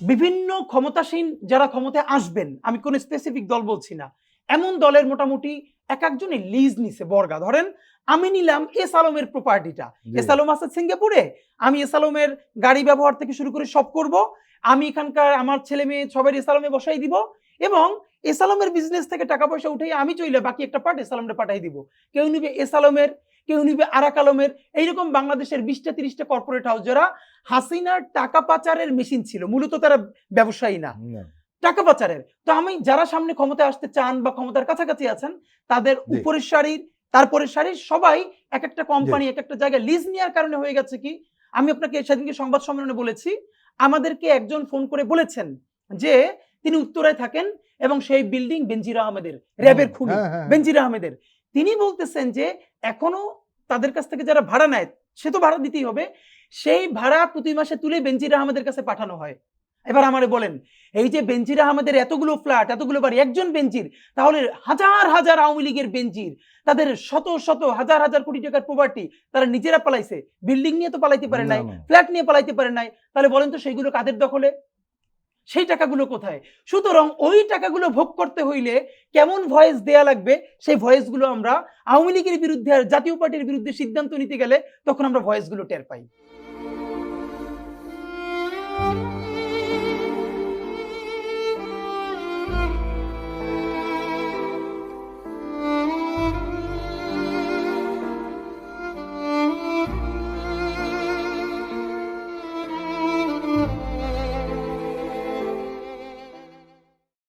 বিভিন্ন ক্ষমতাসীন যারা ক্ষমতায় আসবেন আমি কোন স্পেসিফিক দল বলছি না এমন দলের মোটামুটি এক একজনে লিজ নিছে বর্গা। ধরেন আমি নিলাম এস আলমের প্রপার্টিটা। এস আলম আছে সিঙ্গাপুরে আমি এস আলমের গাড়ি ব্যবহার থেকে শুরু করে সব করব আমি এখানকার আমার ছেলে মেয়ে সবাই এস আলমে বসাই দিব এবং এস আলমের বিজনেস থেকে টাকা পয়সা উঠে আমি চইলে বাকি একটা পার্ট এস আলমে পাঠাই দিব। কেউ নিবে এস আলমের কেউ নিবে আরাক আলমের এইরকম বাংলাদেশের বিশটা তিরিশটা কর্পোরেট হাউস যারা হাসিনার টাকা পাচারের মেশিন ছিল মূলত তারা ব্যবসায়ী না। টাকা পাচারের। তো আমি যারা সামনে ক্ষমতায় আসতে চান বা ক্ষমতার কাছাকাছি আছেন তাদের উপরের সারির তারপরের সারির সবাই এক একটা কোম্পানি এক একটা জায়গায় লিজ নেওয়ার কারণে হয়ে গেছে কি আমি আপনাকে সেদিনকে সংবাদ সম্মেলনে বলেছি আমাদেরকে একজন ফোন করে বলেছেন যে তিনি উত্তরায় থাকেন এবং সেই বিল্ডিং বেনজির আহমেদের র্যাবের খুনি হ্যাঁ, হ্যাঁ, বেনজির আহমেদের। তিনি বলতেছেন যে এখনও তাদের কাছ থেকে যারা ভাড়া নেয় সে তো ভাড়া দিতেই হবে। সেই ভাড়া প্রতি মাসে তুলে বেনজির আহমেদের কাছে পাঠানো হয়। এবার আমারে বলেন এই যে বেনজির আহমেদের এতগুলো ফ্ল্যাট এতগুলো বাড়ি একজন বেঞ্চির তাহলে হাজার হাজার আওয়ামী লীগের বেঞ্চির তাদের শত শত হাজার হাজার কোটি টাকার প্রপার্টি তারা নিজেরা পালাইছে। বিল্ডিং নিয়ে তো পালাইতে পারে নাই। ফ্ল্যাট নিয়ে পালাইতে পারে নাই। তাহলে বলেন তো সেইগুলো কাদের দখলে? সেই টাকাগুলো কোথায়? সুতরাং ওই টাকাগুলো ভোগ করতে হইলে কেমন ভয়েস দেয়া লাগবে? সেই ভয়েসগুলো আমরা আওয়ামী লীগের বিরুদ্ধে আর জাতীয় পার্টির বিরুদ্ধে সিদ্ধান্ত নিতে গেলে তখন আমরা ভয়েসগুলো টের পাই।